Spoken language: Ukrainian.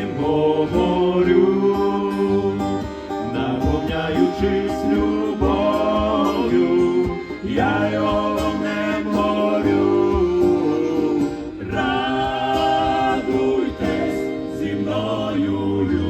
ним говорю, наповняючись любов'ю, я його не морю, радуйтесь зі мною.